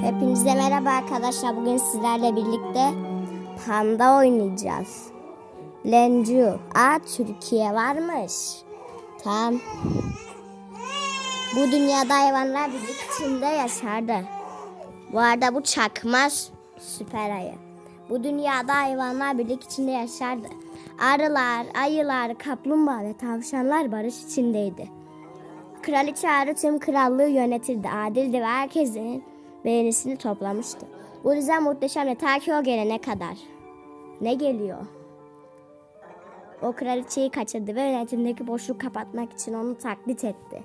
Hepinize merhaba arkadaşlar. Bugün sizlerle birlikte panda oynayacağız. Lencu. Aa Türkiye varmış. Tamam. Bu dünyada hayvanlar birlik içinde yaşardı. Bu arada bu çakmaz süper ayı. Bu dünyada hayvanlar birlik içinde yaşardı. Arılar, ayılar, kaplumbağa ve tavşanlar barış içindeydi. Kraliçe Arı tüm krallığı yönetirdi. Adildi ve herkesin beğenisini toplamıştı. Bu düzen muhteşemdi ta ki o gelene kadar. Ne geliyor? O kraliçeyi kaçırdı ve yönetimdeki boşluğu kapatmak için onu taklit etti.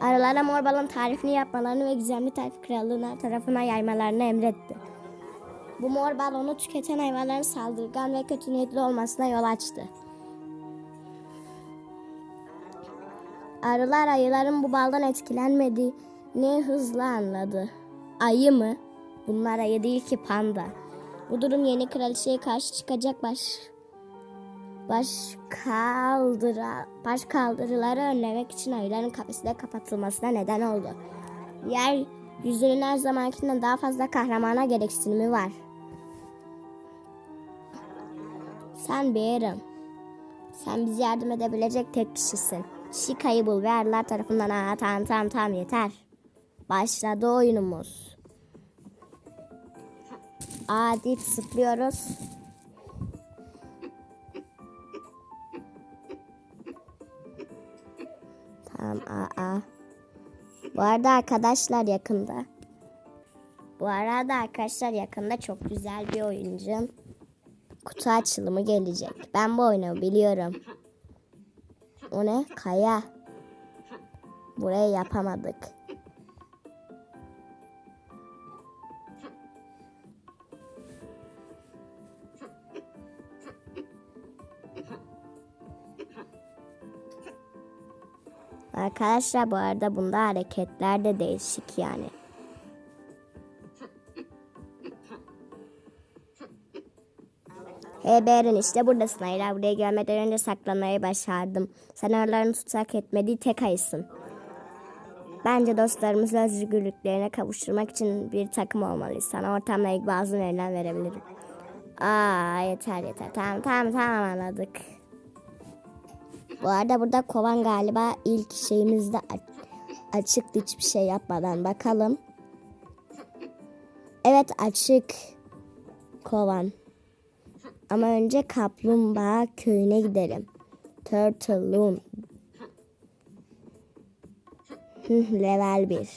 Arılara mor balon tarifini yapmalarını ve gizemli tarif krallığına tarafına yaymalarını emretti. Bu mor balonu tüketen hayvanların saldırgan ve kötü niyetli olmasına yol açtı. Arılar ayıların bu baldan etkilenmediğini hızla anladı. Ayı mı? Bunlar ayı değil ki panda. Bu durum yeni kraliçeye karşı çıkacak baş baş kaldıra baş kaldırıları önlemek için ayıların kafesine kapatılmasına neden oldu. Yer yüzünün her zamankinden daha fazla kahramana gereksinimi var. Sen bir. Sen bize yardım edebilecek tek kişisin. Şika'yı bul ve arılar tarafından aa tamam tamam tamam yeter. Başladı oyunumuz. Aa deyip zıplıyoruz. Tamam aa aa. Bu arada arkadaşlar yakında. Bu arada arkadaşlar yakında çok güzel bir oyuncum. Kutu açılımı gelecek. Ben bu oyunu biliyorum. O ne? Kaya. Burayı yapamadık. Arkadaşlar bu arada bunda hareketler de değişik yani. Hey Beren işte buradasın Ayla. Buraya gelmeden önce saklanmayı başardım. Sen aralarını tutsak etmediği tek ayısın. Bence dostlarımızı özgürlüklerine kavuşturmak için bir takım olmalıyız. Sana ortamla ilgili bazı öneriler verebilirim. Aa yeter yeter. Tamam tamam tamam anladık. Bu arada burada kovan galiba ilk şeyimizde açıktı hiçbir şey yapmadan. Bakalım. Evet açık kovan. Ama önce kaplumbağa köyüne gidelim. Turtle'un. Hı, Level 1.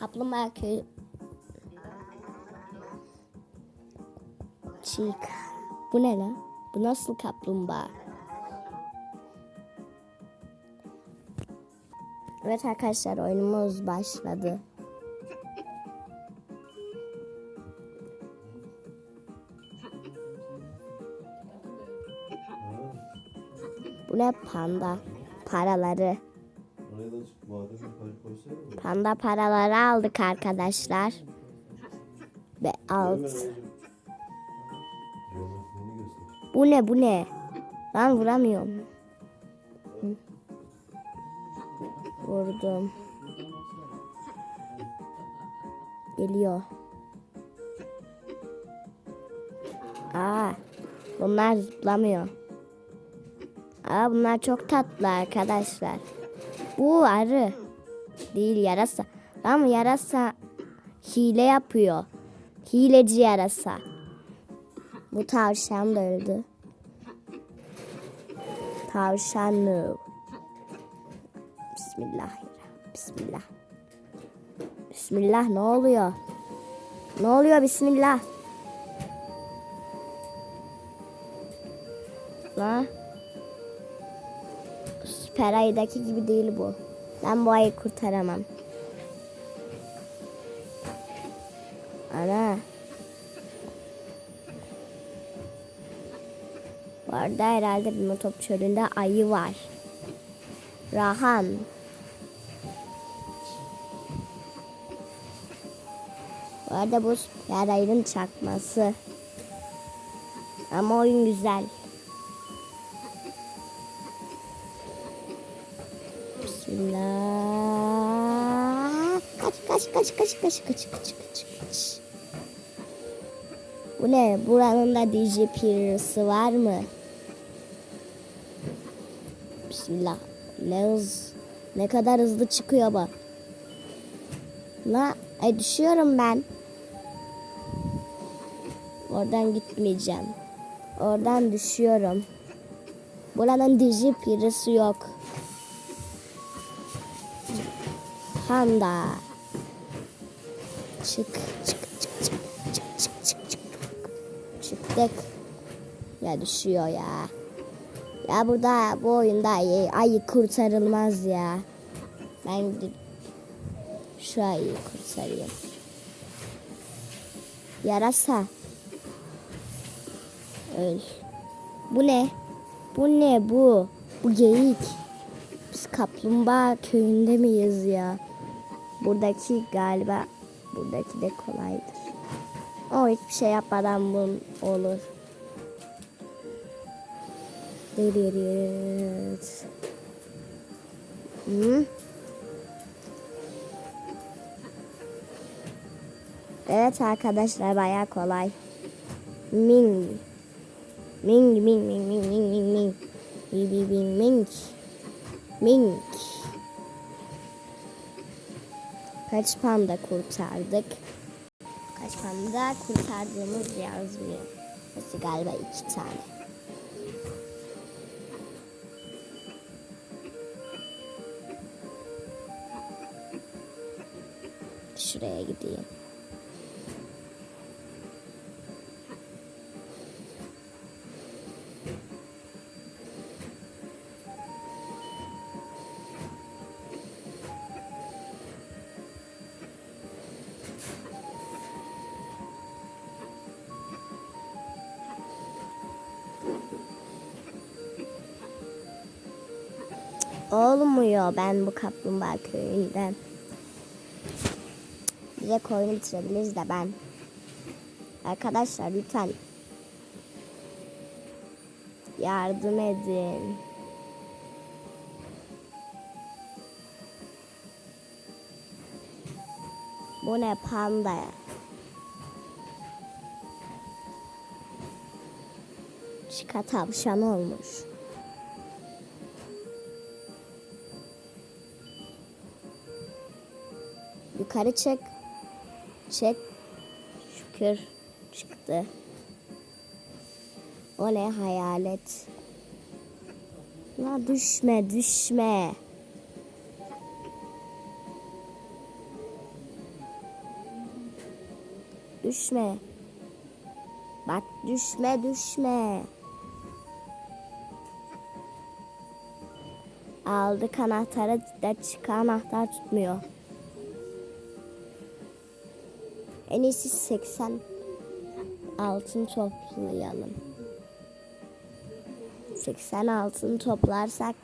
Kaplumbağa köyü. Çık. Bu ne lan? Bu nasıl kaplumbağa? Evet arkadaşlar oyunumuz başladı. Bu ne panda? Paraları. Panda paraları aldık arkadaşlar. Ve alt. Bu ne bu ne? Ben vuramıyorum. Vurdum. Geliyor. Aa, bunlar zıplamıyor. Aa, bunlar çok tatlı arkadaşlar. Bu arı. Değil yarasa. Ama yarasa hile yapıyor. Hileci yarasa. Bu tavşan da öldü. Tavşan no. Bismillahirrahmanirrahim. Bismillah. Bismillah ne oluyor? Ne oluyor bismillah? La. Süper ayıdaki gibi değil bu. Ben bu ayı kurtaramam. Orada herhalde bir motop çölünde ayı var. Rahan. Bu arada bu yer ayının çakması. Ama oyun güzel. Bismillah. Kaç kaç kaç kaç kaç kaç kaç kaç kaç. Bu ne? Buranın da DJ Pierce'ı var mı? Bismillah. Hız. Ne kadar hızlı çıkıyor bu. La, ay düşüyorum ben. Oradan gitmeyeceğim. Oradan düşüyorum. Buranın DJ Pirisi yok. Panda. Çık, çık, çık, çık, çık, çık, çık, çık. Çıktık. Ya düşüyor ya. Ya burada bu oyunda ayı, ayı kurtarılmaz ya. Ben şu ayıyı kurtarayım. Yarasa. Öl. Bu ne? Bu ne bu? Bu geyik. Biz kaplumbağa köyünde miyiz ya? Buradaki galiba buradaki de kolaydır. O hiçbir şey yapmadan bu olur. Dırırırt. Hı? Evet arkadaşlar bayağı kolay. Ming. Ming ming ming ming ming ming ming. Bi bi bi ming. Ming. Kaç panda kurtardık? Kaç panda kurtardığımız yazmıyor. Nasıl galiba iki tane. Şuraya gideyim. Olmuyor ben bu kaplumbağa köyünden. Bize koyunu bitirebiliriz de ben. Arkadaşlar lütfen yardım edin. Bu ne panda? Çıka tavşan olmuş. Yukarı çık. Çık. Şükür çıktı. O ne hayalet. La düşme düşme. Düşme. Bak düşme düşme. Aldık anahtarı da çıkan anahtar tutmuyor. En iyisi 80 altın toplayalım. 80 altın toplarsak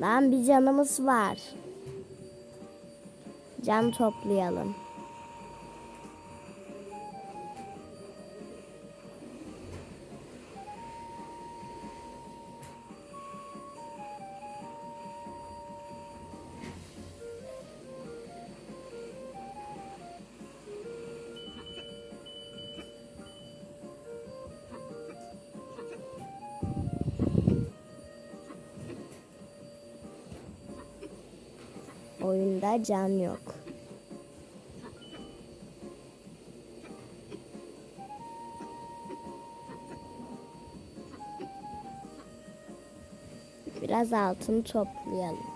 Lan bir canımız var. Can toplayalım. Oyunda can yok. Biraz altın toplayalım.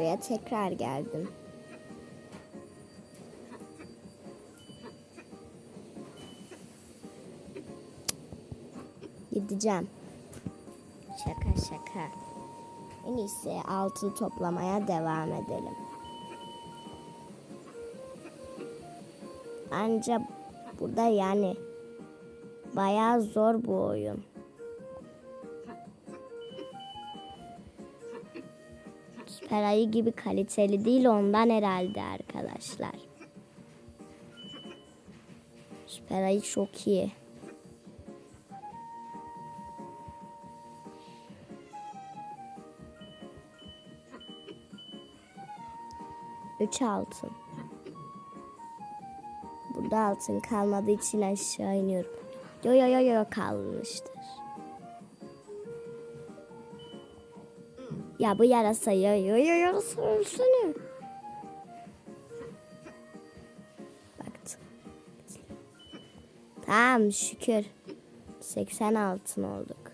Buraya tekrar geldim. Gideceğim. Şaka şaka. En iyisi altın toplamaya devam edelim. Ancak burada yani bayağı zor bu oyun. Süper gibi kaliteli değil ondan herhalde arkadaşlar. Süper çok iyi. Üç altın. Burada altın kalmadığı için aşağı iniyorum. Yo yo yo yo kalmıştır. Ya bu yarasa yo yo yarasa ölsene. Baktım. Tamam şükür. 80 altın olduk.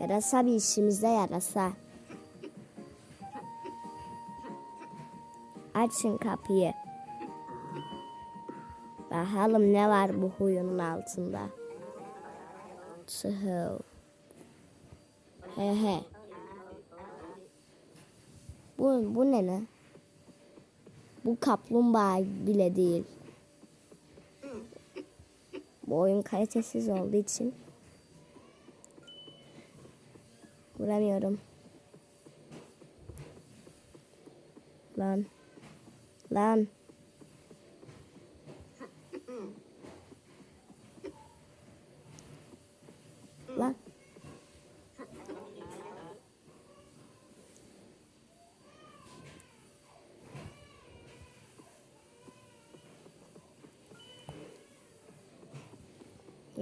Yarasa bir işimize yarasa. Açın kapıyı. Bakalım ne var bu huyunun altında. Tıhıl. He he. Bu, bu ne ne? Bu kaplumbağa bile değil. Bu oyun kalitesiz olduğu için vuramıyorum. Lan. Lan.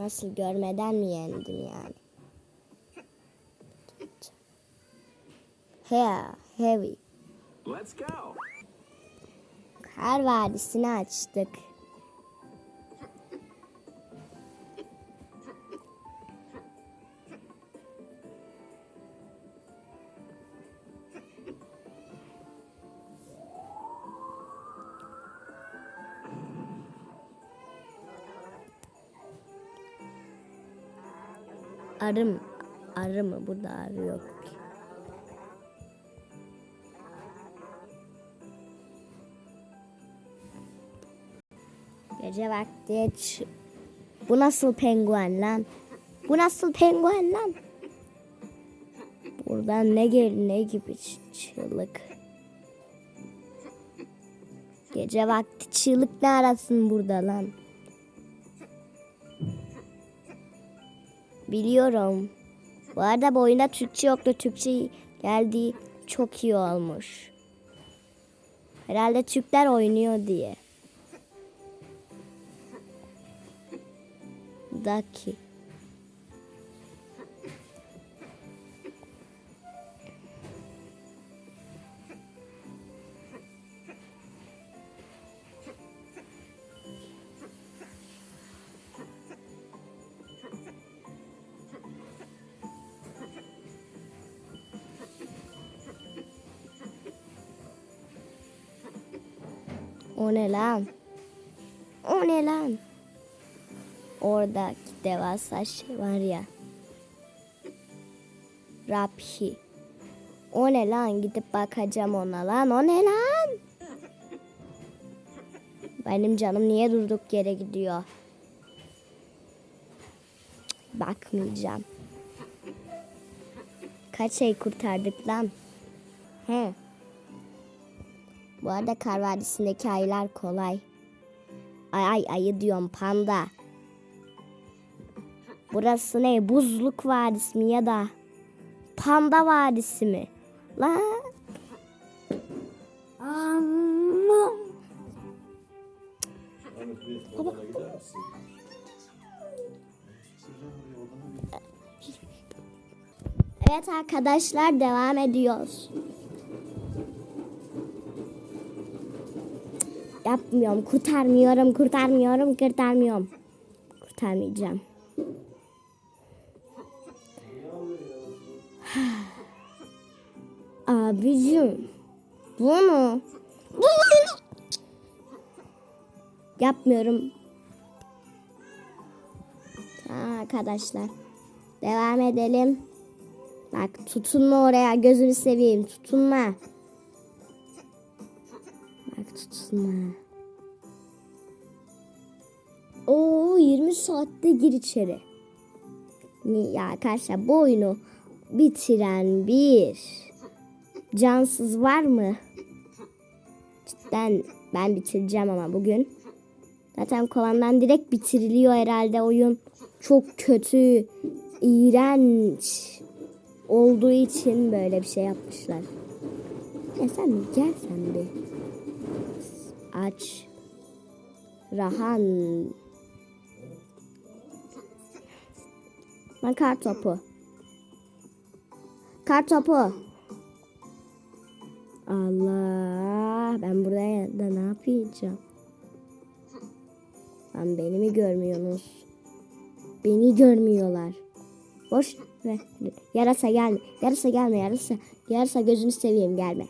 Nasıl görmeden mi yendim yani? He, heavy. Let's go. Kar Vadisi'ni açtık. Arım, arı mı? Burada arı yok. Gece vakti Bu nasıl penguen lan? Bu nasıl penguen lan? Buradan ne gel ne gibi çığlık. Gece vakti çığlık ne arasın burada lan? Biliyorum. Bu arada bu oyunda Türkçe yoktu. Türkçe geldi çok iyi olmuş. Herhalde Türkler oynuyor diye. Daki. O ne lan? O ne lan? Oradaki devasa şey var ya. Raphi. O ne lan? Gidip bakacağım ona lan. O ne lan? Benim canım niye durduk yere gidiyor? Bakmayacağım. Kaç şey kurtardık lan? He. Bu arada Kar Vadisi'ndeki ayılar kolay. Ay ay ayı diyorum panda. Burası ne? Buzluk Vadisi mi ya da Panda Vadisi mi? La. Bir. Evet arkadaşlar devam ediyoruz. yapmıyorum. Kurtarmıyorum, kurtarmıyorum, kurtarmıyorum. Kurtarmayacağım. Abicim. Bunu. Bunu. Yapmıyorum. Aa, arkadaşlar. Devam edelim. Bak tutunma oraya gözünü seveyim tutunma. Bak tutunma. Oo 20 saatte gir içeri. Ya arkadaşlar bu oyunu bitiren bir cansız var mı? Cidden ben bitireceğim ama bugün. Zaten kovandan direkt bitiriliyor herhalde oyun. Çok kötü, iğrenç olduğu için böyle bir şey yapmışlar. Ya sen gel sen bir. Aç. Rahan. Lan kar topu. Kar topu. Allah. Ben buraya da ne yapacağım? Lan beni mi görmüyorsunuz? Beni görmüyorlar. Boş ver. Yarasa gelme. Yarasa gelme. Yarasa. Yarasa gözünü seveyim gelme.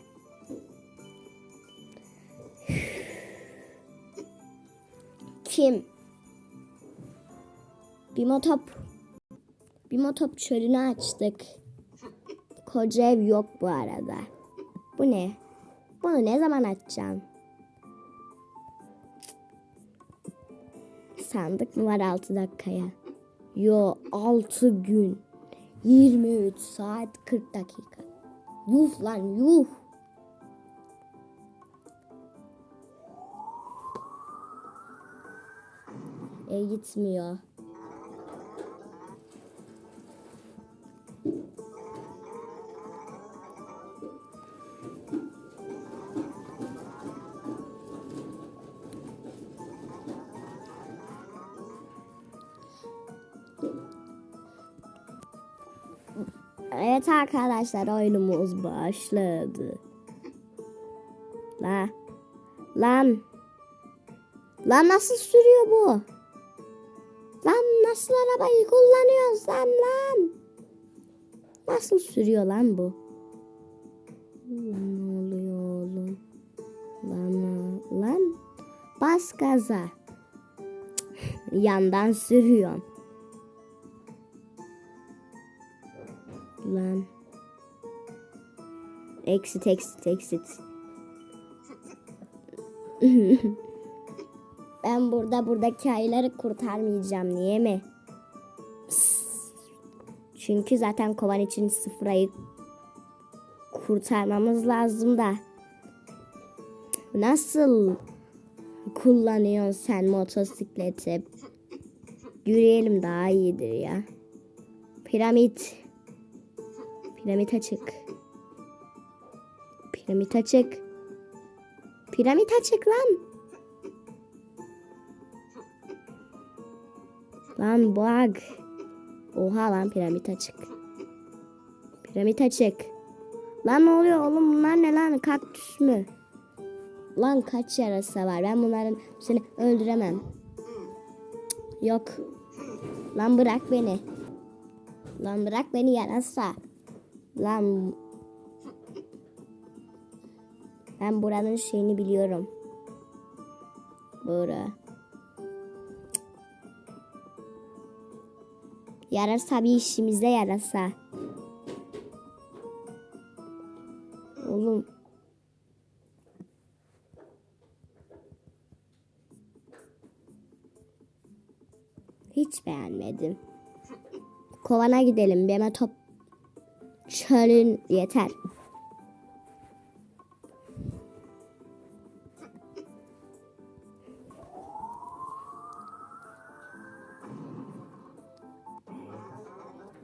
Kim? Bir motop. Bir motop çölünü açtık. Koca ev yok bu arada. Bu ne? Bunu ne zaman açacağım? Sandık mı var 6 dakikaya? Yo 6 gün. 23 saat 40 dakika. Yuh lan yuh. E gitmiyor. Evet arkadaşlar oyunumuz başladı. La. Lan. Lan nasıl sürüyor bu? Nasıl arabayı kullanıyorsun lan? Nasıl sürüyor lan bu? Ne oluyor oğlum? Lan lan. Bas gaza. Yandan sürüyorum. Lan. Exit exit exit. ben burada buradaki ayıları kurtarmayacağım. Niye mi? Psst. Çünkü zaten kovan için sıfır ayı kurtarmamız lazım da. Nasıl kullanıyorsun sen motosikleti? Yürüyelim daha iyidir ya. Piramit. Piramit açık. Piramit açık. Piramit açık lan. Lan bug. Oha lan piramit açık. Piramit açık. Lan ne oluyor oğlum bunlar ne lan kaktüs mü? Lan kaç yarasa var ben bunların seni öldüremem. Yok. Lan bırak beni. Lan bırak beni yarasa. Lan ben buranın şeyini biliyorum. Bura. Yarasa bir işimize yarasa. Oğlum. Hiç beğenmedim. Kovana gidelim. Beme top çölün yeter.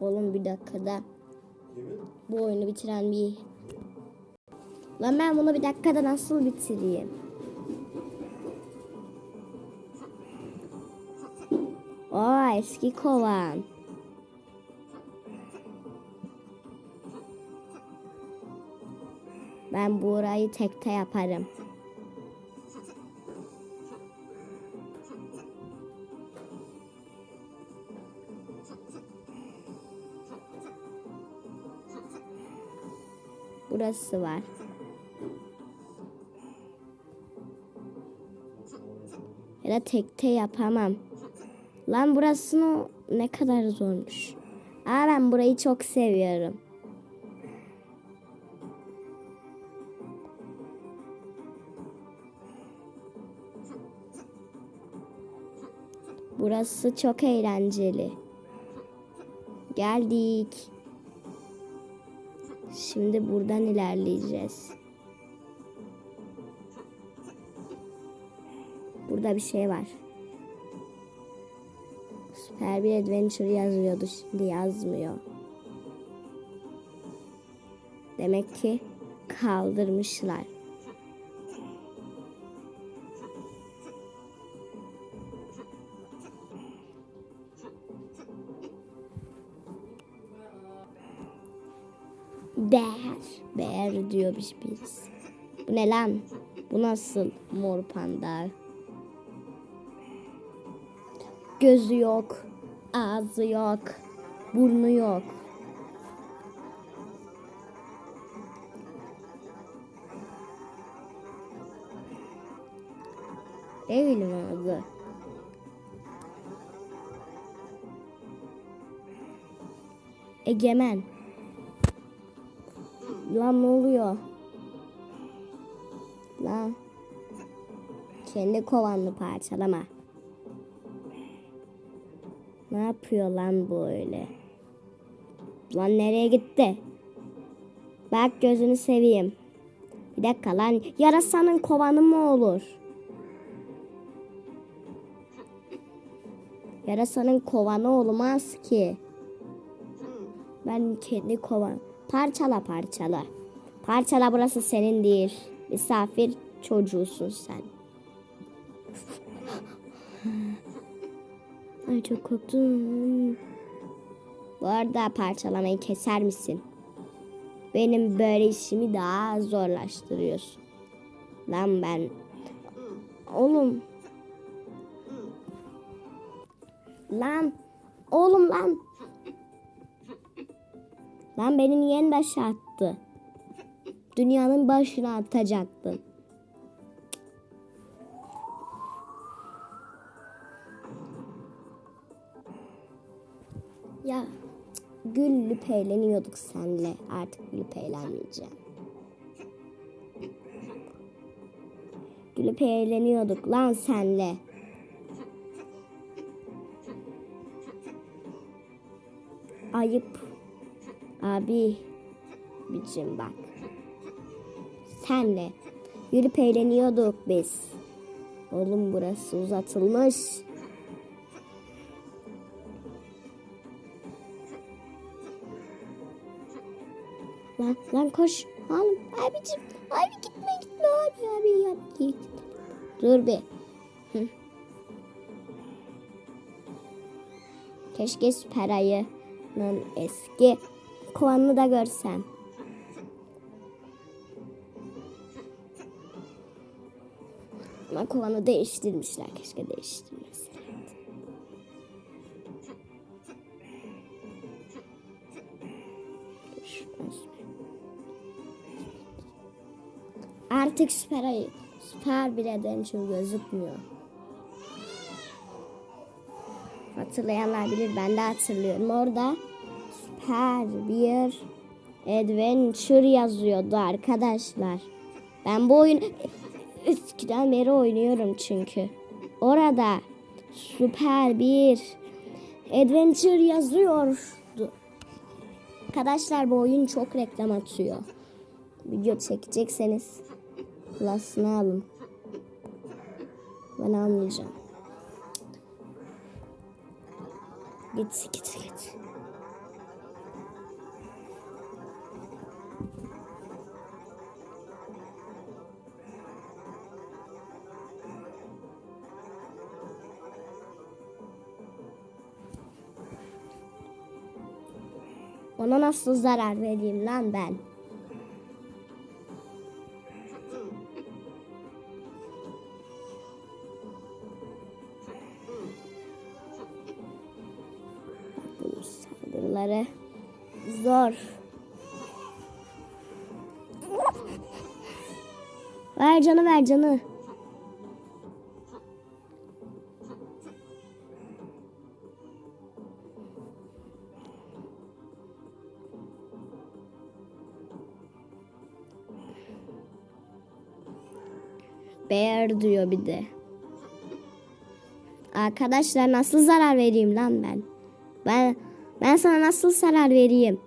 Oğlum bir dakikada bu oyunu bitiren bir... Lan ben bunu bir dakikada nasıl bitireyim? Aa eski kovan. Ben burayı tekte yaparım. şurası var. Ya da tekte yapamam. Lan burasını ne kadar zormuş. Aa ben burayı çok seviyorum. Burası çok eğlenceli. Geldik. Şimdi buradan ilerleyeceğiz. Burada bir şey var. Süper bir adventure yazıyordu şimdi yazmıyor. Demek ki kaldırmışlar. Bear. Bear diyor bir birisi. Bu ne lan? Bu nasıl mor panda? Gözü yok. Ağzı yok. Burnu yok. Ne bileyim ağzı. Egemen. Lan ne oluyor? Lan. Kendi kovanını parçalama. Ne yapıyor lan bu öyle? Lan nereye gitti? Bak gözünü seveyim. Bir dakika lan yarasanın kovanı mı olur? Yarasanın kovanı olmaz ki. Ben kendi kovan. Parçala parçala. Parçala burası senin değil. Misafir çocuğusun sen. Ay çok korktum. Bu arada parçalamayı keser misin? Benim böyle işimi daha zorlaştırıyorsun. Lan ben... Oğlum. Lan. Oğlum lan. Lan beni niye başa attı? Dünyanın başına atacaktın. Ya cık, güllüp eğleniyorduk senle. Artık gülüp eğlenmeyeceğim. Gülüp eğleniyorduk lan senle. Ayıp. Abi. Bicim bak. Senle. Yürüp eğleniyorduk biz. Oğlum burası uzatılmış. Lan, lan koş. Oğlum abicim. Abi gitme gitme abi abi yap git. Dur bir. Hı. Keşke süper ayının eski kovanını da görsem. Ama kovanı değiştirmişler. Keşke değiştirmeseler. Artık süper ayı, süper bir adventure gözükmüyor. Hatırlayanlar bilir ben de hatırlıyorum. Orada süper bir adventure yazıyordu arkadaşlar. Ben bu oyunu eskiden beri oynuyorum çünkü. Orada süper bir adventure yazıyordu. Arkadaşlar bu oyun çok reklam atıyor. Video çekecekseniz klasını alın. Ben almayacağım. Git git git. Ona nasıl zarar vereyim lan ben? Saldırıları zor. Ver canı ver canı. Diyor bir de. Arkadaşlar nasıl zarar vereyim lan ben? Ben ben sana nasıl zarar vereyim?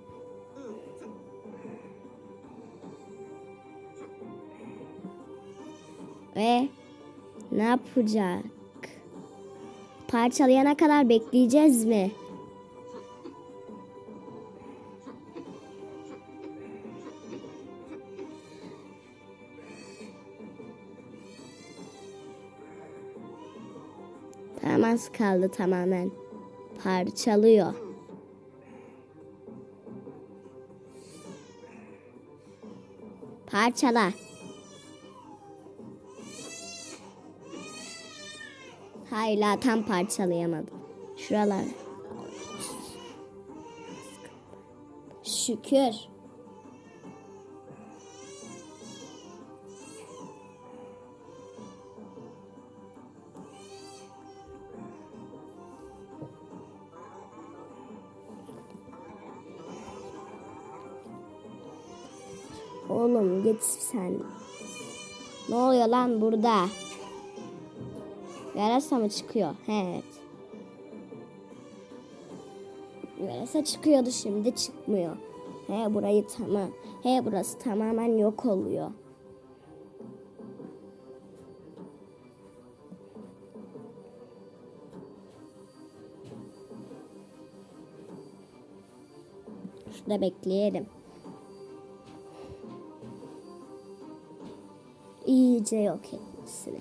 Ve ne yapacak? Parçalayana kadar bekleyeceğiz mi? Az kaldı tamamen. Parçalıyor. Parçala. Hala tam parçalayamadım. Şuralar. Şükür. Oğlum git sen. Ne oluyor lan burada? Yarasa mı çıkıyor? Evet. Yarasa çıkıyordu şimdi çıkmıyor. He burayı tamam. He burası tamamen yok oluyor. Şurada bekleyelim. İyice yok etmesini.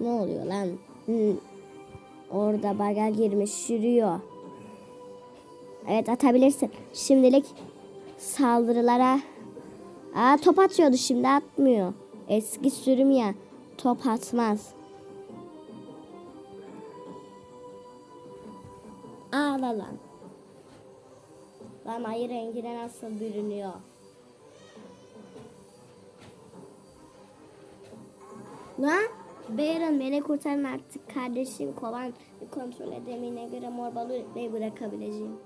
Ne oluyor lan? Hı. Orada baga girmiş yürüyor. Evet atabilirsin. Şimdilik saldırılara... Aa top atıyordu şimdi atmıyor. Eski sürüm ya top atmaz. Ağla lan. Lan ayı rengine nasıl bürünüyor. Lan Baron beni kurtarın artık kardeşim kovan kontrol edemeyene göre mor balığı üretmeyi bırakabileceğim.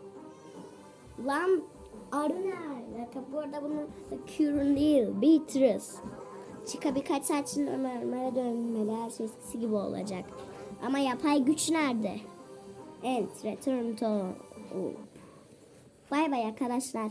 Lan nerede? Bu arada bunun Curun değil, Beatrice. Chica birkaç saat için normale dönmeli. Her şey eskisi gibi olacak. Ama yapay güç nerede? End, return to... Bay bay arkadaşlar.